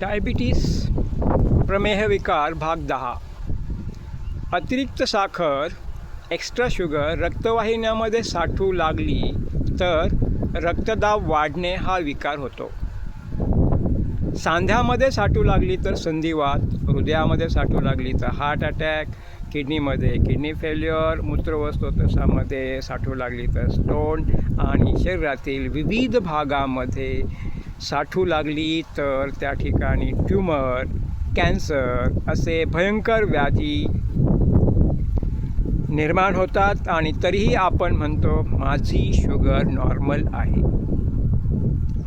Diabetes प्रमेह विकार भाग दहा. अतिरिक्त साखर एक्स्ट्रा शुगर रक्तवाहिन्यामध्ये साठू लागली तर रक्तदाब वाढणे हा विकार होतो. सांध्यामध्ये साठू लागली तर संधिवात हृदयामध्ये साठू लागली तर हार्ट अटॅक किडनीमध्ये किडनी फेल्युअर मूत्रवस्तोतसामध्ये साठू लागली तर स्टोन आणि शरीरातील विविध भागामध्ये साठू लागली तर त्या ठिकाणी ट्यूमर कॅन्सर असे भयंकर व्याधी निर्माण होतात आणि तरीही आपण म्हणतो माझी शुगर नॉर्मल आहे.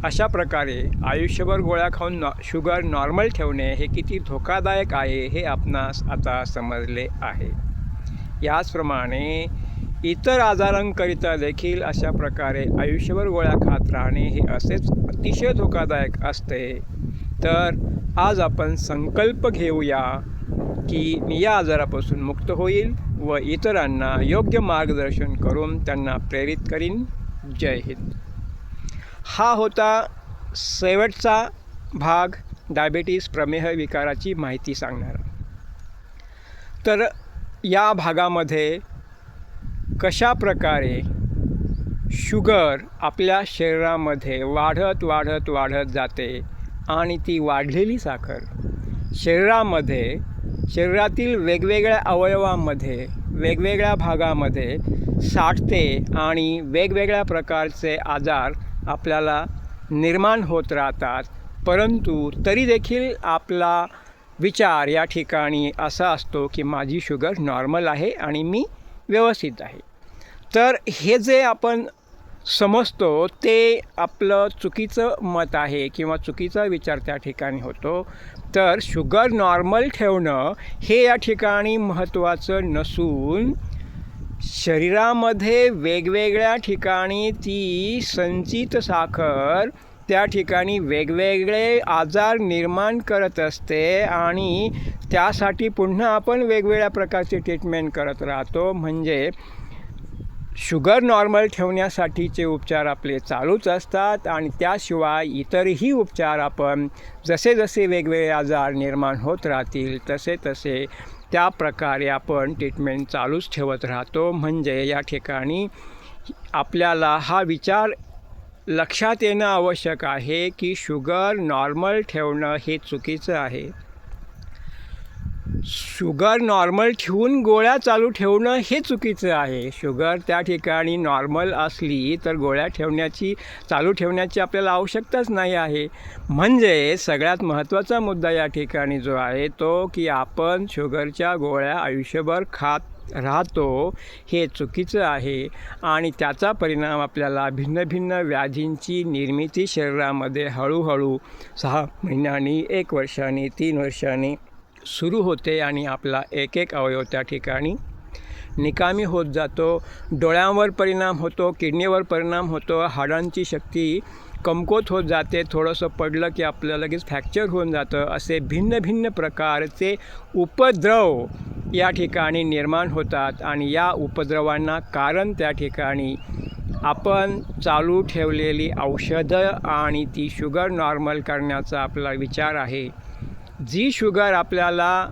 अशा प्रकारे आयुष्यभर गोळ्या खाऊन नॉ शुगर नॉर्मल ठेवणे हे किती धोकादायक आहे हे आपणास आता समजले आहे. याचप्रमाणे इतर आजारांकरिता देखील अशा प्रकारे आयुष्यभर गोळ्या खात राहणे हे असेच अतिशय धोकादायक असते. तर आज आपण संकल्प घेऊया की मी या आजारापासून मुक्त होईल व इतरांना योग्य मार्गदर्शन करून त्यांना प्रेरित करीन. जय हिंद. हा होता शेवटचा भाग डायबिटीस प्रमेह विकाराची माहिती सांगणारा. तर या भागामध्ये कशा प्रकारे शुगर आपल्या शरीरामध्ये वाढत वाढत वाढत जाते आणि ती वाढलेली साखर शरीरामध्ये शरीरातील वेगवेगळ्या अवयवांमध्ये वेगवेगळ्या भागामध्ये साठते आणि वेगवेगळ्या प्रकारचे आजार आपल्याला निर्माण होत राहतात. परंतु तरी देखील आपला विचार या ठिकाणी असा असतो की माझी शुगर नॉर्मल आहे आणि मी व्यवस्थित आहे. तर हे जे आपण समजतो ते आपलं चुकीचं मत आहे किंवा चुकीचा विचार त्या ठिकाणी होतो. तर शुगर नॉर्मल ठेवणं हे या ठिकाणी महत्त्वाचं नसून शरीरामध्ये वेगवेगळ्या ठिकाणी ती संचित साखर त्या ठिकाणी वेगवेगळे आजार निर्माण करत असते आणि त्यासाठी पुन्हा आपण वेगवेगळ्या प्रकारचे ट्रीटमेंट करत राहतो. म्हणजे शुगर नॉर्मल ठेवण्यासाठीचे उपचार आपले चालूच असतात आणि त्याशिवाय इतरही उपचार आपण जसे जसे वेगवेगळे आजार निर्माण होत राहतील तसे तसे त्या प्रकारे आपण ट्रीटमेंट चालूच ठेवत राहतो. म्हणजे या ठिकाणी आपल्याला हा विचार लक्षात येणं आवश्यक आहे की शुगर नॉर्मल ठेवणं हे चुकीचं आहे. शुगर नॉर्मल ठेवून गोळ्या चालू ठेवणं हे चुकीचं आहे. शुगर त्या ठिकाणी नॉर्मल असली तर गोळ्या ठेवण्याची चालू ठेवण्याची आपल्याला आवश्यकताच नाही आहे. म्हणजे सगळ्यात महत्त्वाचा मुद्दा या ठिकाणी जो आहे तो की आपण शुगरच्या गोळ्या आयुष्यभर खात राहतो हे चुकीचं आहे आणि त्याचा परिणाम आपल्याला भिन्न भिन्न व्याधींची निर्मिती शरीरामध्ये हळूहळू सहा महिन्यांनी एक वर्षांनी तीन वर्षांनी सुरू होते आणि आपला एक एक अवयव त्या ठिकाणी निकामी होत जातो. डोळ्यांवर परिणाम होतो किडनीवर परिणाम होतो हाडांची शक्ती कमकुवत होत जाते. थोडंसं पडलं की आपलं लगेच फ्रॅक्चर होऊन जातं. असे भिन्न भिन्न प्रकारचे उपद्रव या ठिकाणी निर्माण होतात आणि या उपद्रवांना कारण त्या ठिकाणी आपण चालू ठेवलेली औषधं आणि ती शुगर नॉर्मल करण्याचा आपला विचार आहे. जी शुगर आपल्याला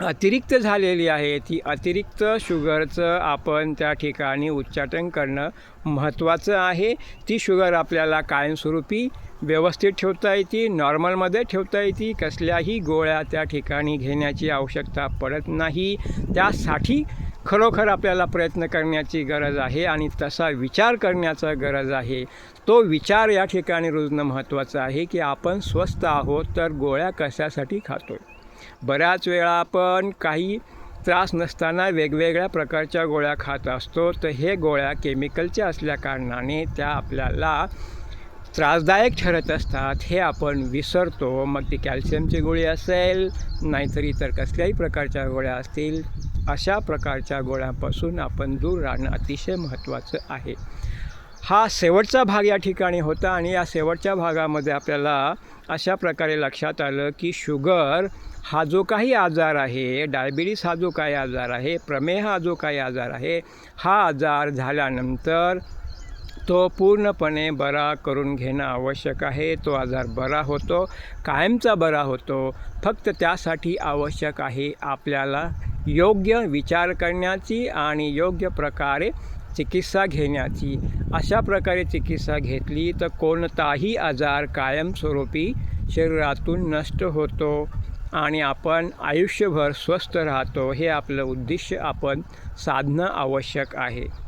अतिरिक्त झालेली आहे ती अतिरिक्त शुगरचं आपण त्या ठिकाणी उच्चाटन करणं महत्त्वाचं आहे. ती शुगर आपल्याला कायमस्वरूपी व्यवस्थित ठेवता येते नॉर्मलमध्ये ठेवता येते. कसल्याही गोळ्या त्या ठिकाणी घेण्याची आवश्यकता पडत नाही. त्यासाठी खरोखर आपल्याला प्रयत्न करण्याची गरज आहे आणि तसा विचार करण्याचा गरज आहे. तो विचार या ठिकाणी रुजणं महत्त्वाचं आहे की आपण स्वस्त आहोत तर गोळ्या कशासाठी खातो बऱ्याच वेळा आपण काही त्रास नसताना वेगवेगळ्या प्रकारच्या गोळ्या खात असतो. तर हे गोळ्या केमिकलच्या असल्याकारणाने त्या आपल्याला त्रासदायक ठरत असतात. हे आपण विसरतो. मग ती कॅल्शियमची गोळी असेल नाहीतर इतर कसल्याही प्रकारच्या गोळ्या असतील अशा प्रकारच्या गोळ्यांपासून आपण दूर राहणं अतिशय महत्त्वाचं आहे. हा शेवटचा भाग या ठिकाणी होता आणि या शेवटच्या भागामध्ये आपल्याला अशा प्रकारे लक्षात आलं की शुगर हा जो काही आजार आहे डायबिटीस हा जो काही आजार आहे प्रमेह हा जो काही आजार आहे हा आजार झाल्यानंतर तो पूर्णपणे बरा करून घेणं आवश्यक आहे. तो आजार बरा होतो कायमचा बरा होतो. फक्त त्यासाठी आवश्यक आहे आपल्याला योग्य विचार करण्याची आणि योग्य प्रकारे चिकित्सा घेण्याची. अशा प्रकारे चिकित्सा घेतली तर कोणताही आजार कायमस्वरूपी शरीरातून नष्ट होतो आणि आपण आयुष्यभर स्वस्थ राहतो. हे आपलं उद्दिष्ट आपण साधणं आवश्यक आहे.